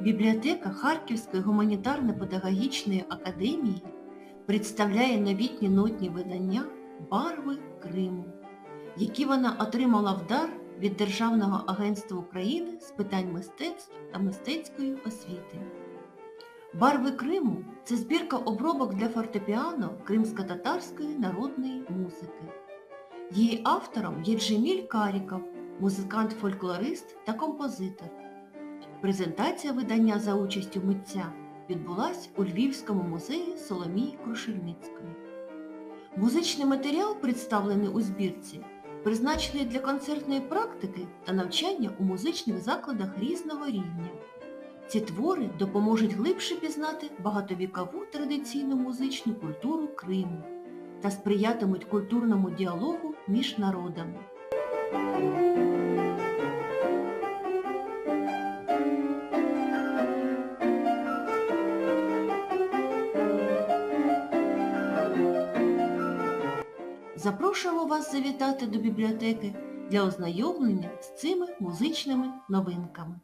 Бібліотека Харківської гуманітарно-педагогічної академії представляє новітні нотні видання Барви Криму, які вона отримала в дар від Державного агентства України з питань мистецтв та мистецької освіти. Барви Криму це збірка обробок для фортепіано кримсько-татарської народної музики. Її автором є Джеміль Каріков, музикант-фольклорист та композитор. Презентація видання за участю митця відбулась у Львівському музеї Соломії Крушельницької. Музичний матеріал, представлений у збірці, призначений для концертної практики та навчання у музичних закладах різного рівня. Ці твори допоможуть глибше пізнати багатовікову традиційну музичну культуру Криму та сприятимуть культурному діалогу між народами. Запрошуємо вас завітати до бібліотеки для ознайомлення з цими музичними новинками.